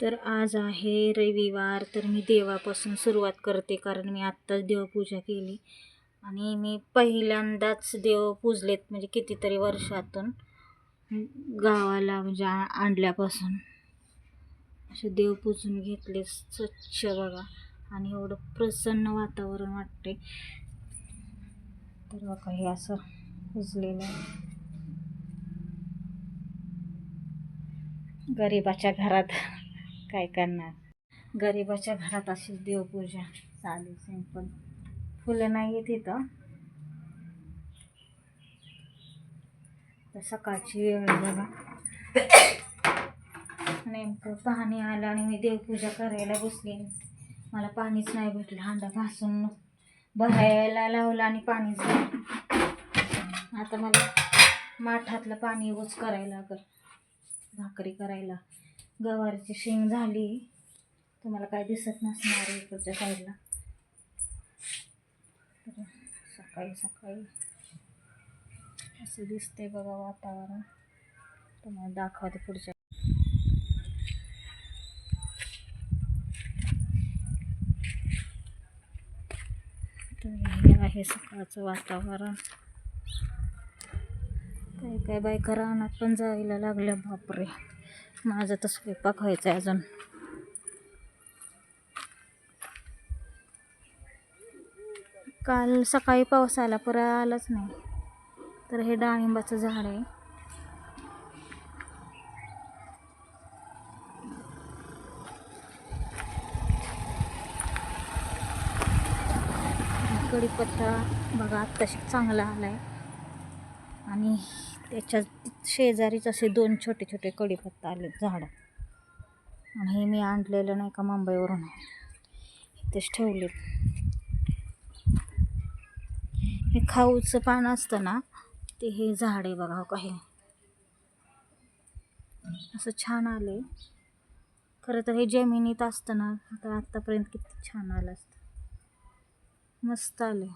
तर आज आहे रविवार तर मी देवापासून सुरुवात करते कारण मी आत्ताच देवपूजा केली. आणि मी पहिल्यांदाच देव पूजलेत म्हणजे कितीतरी वर्षातून. गावाला म्हणजे आणल्यापासून. असे देव पूजून घेतले स्वच्छ बघा. आणि एवढं प्रसन्न वातावरण वाटते. तर बघा हे असं पुजलेलं आहे. गरिबाच्या घरात. काय करणार? गरिबाच्या घरात अशीच देवपूजा चालू सिंपल फुलं नाही आहेत इथं. तर सकाळची वेळ बघा. नेमकं पाणी आलं आणि मी देवपूजा करायला बसली. मला पाणीच नाही भेटलं. हांडा घासून भरायला लावलं आणि पाणीच आता मला माठातलं पाणी यूज करायला लागल. भाकरी करायला. गवारीची शेंग झाली. तुम्हाला काय दिसत नसणार इकडच्या साईडला. तर सकाळी सकाळी असं दिसते बघा वातावरण. तुम्हाला दाखवते पुढच्या. आहे सकाळचं वातावरण. काही काही बायका रानात पण जायला लागल्या बापरे. माझा तर स्वयंपाक व्हायचा आहे अजून. काल सकाळी पाऊस आला पुरा आलाच नाही. तर हे डाळिंबाचं झाड आहे. कडीपत्ता बघा आत्ताशी चांगला आला आहे आणि त्याच्या शेजारीच असे दोन छोटे छोटे कढीपत्ता आले झाडं. आणि हे मी आणलेलं नाही का मुंबईवरून. इथेच ठेवले हे खाऊचं पान असतं ना ते हे झाड आहे बघा हो का हे. असं छान आले खरं तर हे जमिनीत असतं ना तर आत्तापर्यंत किती छान आलं असतं. मस्त आले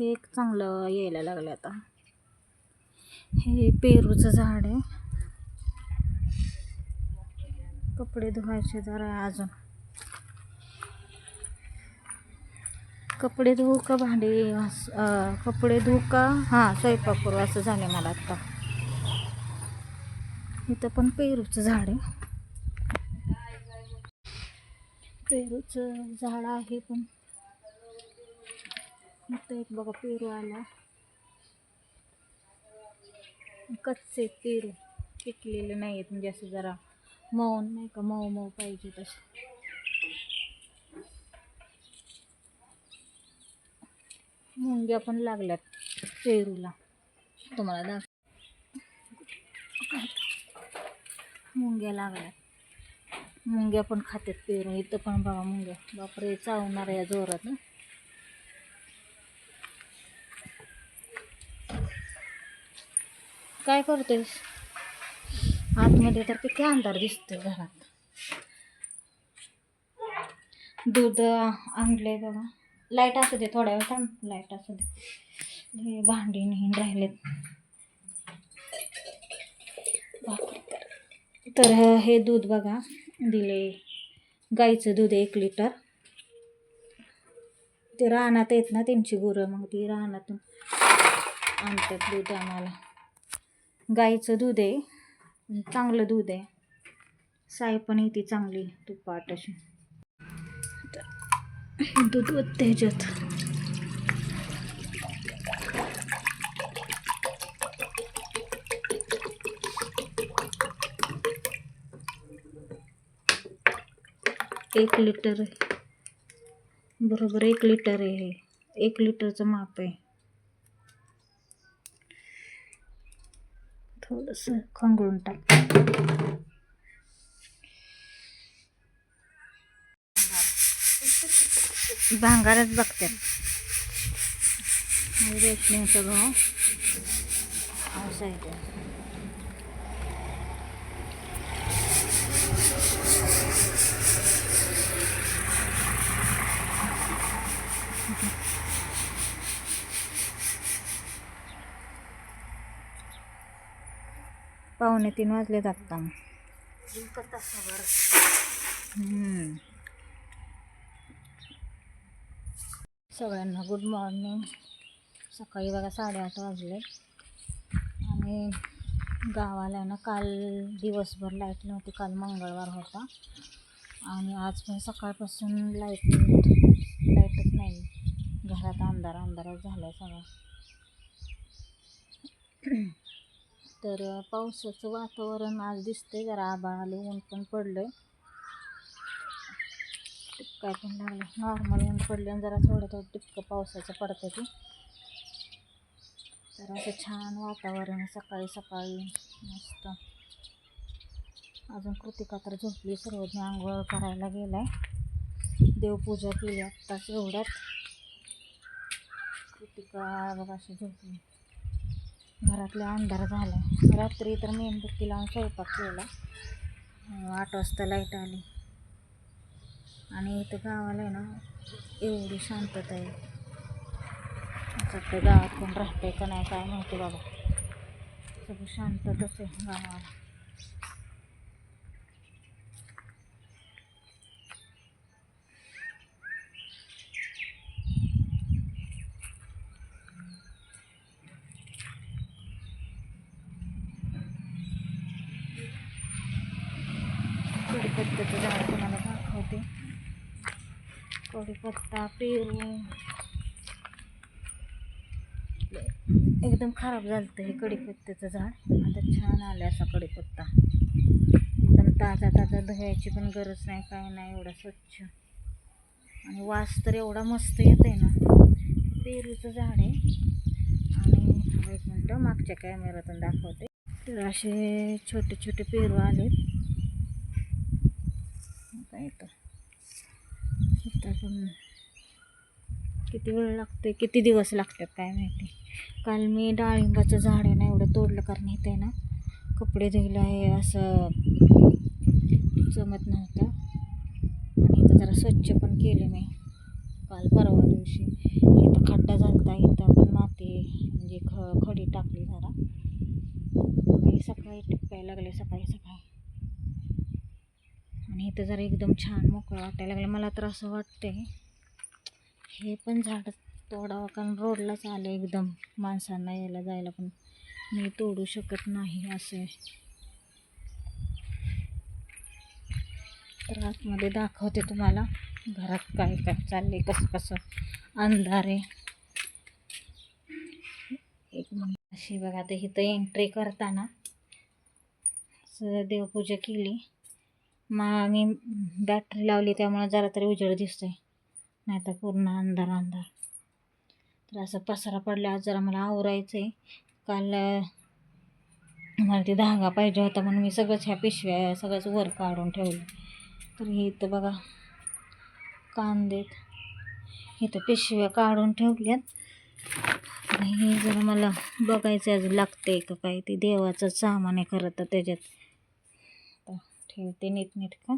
हे एक चांगलं यायला लागलं आता. हे पेरूचं झाड आहे. कपडे धुवायचे जरा अजून. कपडे धुवू का भांडे? कपडे धुवू का? हां स्वयंपाक करू असं झालं मला आत्ता इथं पण पेरूचं झाड आहे. पेरूचं झाड आहे पण. इथं एक बघा पेरू आला कच्चे पेरू पिकलेले नाही आहेत म्हणजे असं जरा मऊ नाही का मऊ मऊ पाहिजे तसे मुंग्या पण लागल्यात पेरूला तुम्हाला दाख मुंग्या लागल्यात मुंग्या पण खातात पेरू इथं पण बघा मुंग्या बापरे चावणार या जोरात ना काय करतेस आतमध्ये तर किती अंधार दिसतोय घरात. दूध आणले बघा. लाइट असू दे थोड्या वेळ थांब. लाइट असू दे. हे भांडी नेहमी राहिलेत. तर हे दूध बघा. दिले. गाईचं दूध एक लिटर. ते रानात येत ना त्यांची गुरं मग ती रानातून आणतात दूध आम्हाला. गाईचं दूध आहे. चांगलं दूध आहे. साय पण येते चांगली तुपाट अशी दूध ओतते ह्याच्यात. एक लिटर बरोबर एक लिटर आहे हे. एक लिटरचं माप आहे. थोडंसं खंगळून टाक भांगारच बघतात रेशमिंगचं भाव असं आहे पाहुणे पावणे तीन वाजले आत्ता. सगळ्यांना गुड मॉर्निंग सकाळी बघा साडेआठ वाजले आणि गावाला ना काल दिवसभर लाइट नव्हती काल मंगळवार होता. आणि आज पण सकाळपासून लाइट लाईटच नाही. घरात अंधार अंधारच झाला आहे सगळा. तर पावसाचं वातावरण आज दिसतंय. जरा आभाळ आले ऊन पण पडलं टिपका पण लागलं नॉर्मल ऊन पडलं आणि जरा थोडं थोडं टिपकं पावसाचं पडतं ते. तर असं छान वातावरण आहे. सकाळी सकाळी मस्त. अजून कृतिका तर झोपली. सर्वज्ञ आंघोळ करायला गेलाय. देवपूजा केली आत्ताच एवढ्यात. कृतिका बघा अशी झोपली. घरातला अंधार झाला. रात्री तर मेणबत्ती लावून स्वयंपाक केला. आठ वाजता लाइट आली. आणि इथं गावाला आहे ना एवढी शांतता आहे. आता गावात कोण राहते का नाही काय माहिती बाबा. सगळं शांततच आहे गावाला. कडीपत्त्याचं झाड तुम्हाला दाखवते. कडीपत्ता पेरू. एकदम खराब झालं हे कडीपत्त्याचं झाड. आता छान आलं असा कडीपत्ता एकदम ताजा ताजा धुवायची पण गरज नाही काय नाही एवढा स्वच्छ. आणि वास तर एवढा मस्त येत आहे ना. पेरूचं झाड आहे. आणि एक मिनटं मागच्या कॅमेऱ्यातून दाखवते. तर असे छोटे छोटे पेरू आलेत काय तर इथं पण किती वेळ लागते किती दिवस लागतात काय माहिती. काल मी डाळिंबाचं झाड आहे ना एवढं तोडलं कारण इथं आहे ना कपडे धुयला हे असं जमत नव्हतं. आणि इथं जरा स्वच्छ पण केले मी. काल परवा दिवशी इथं खड्डा झालता इथं पण माती म्हणजे ख खडी टाकली जरा. आणि सकाळी टिपायला लागले सकाळी सकाळी. आणि इथं जरा एकदम छान मोकळं वाटायला लागलं. मला तर असं वाटतंय हे पण झाड तोडावं कारण रोडलाच आलं एकदम. माणसांना यायला जायला पण मी तोडू शकत नाही असं. तर आतमध्ये दाखवते तुम्हाला घरात काय काय चालले कसं कसं अंधारे एक मिनिट अशी बघा आता इथं एंट्री करताना असं देवपूजा केली. मग मी बॅटरी लावली त्यामुळे जरा तरी उजेड दिसतोय. नाही तर पूर्ण अंधार अंधार. तर असं पसारा पडला आज जरा मला आवरायचं आहे काल मला ते धागा पाहिजे होता म्हणून मी सगळंच ह्या पिशव्या सगळंच वर काढून ठेवलं. तर हे इथं बघा कांदेत इथं पिशव्या काढून ठेवल्यात. हे जरा मला बघायचं अजून लागते का काय ते देवाचं सामान आहे खरं तर त्याच्यात. आता ठेवते का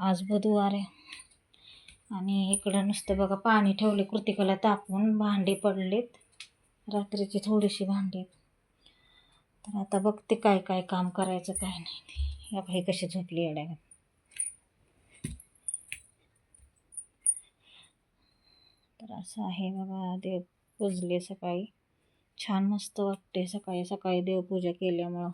आज बुधवार आहे. आणि इकडं नुसतं बघा पाणी ठेवले कृतिकाला तापून भांडी पडलेत. रात्रीची थोडीशी भांडी आहेत. तर आता बघते काय काय काम करायचं काय नाही या बाई कशी झोपली येड्या तर असं आहे बघा देव पूजले सकाळी. छान मस्त वाटते सकाळी सकाळी देवपूजा केल्यामुळं.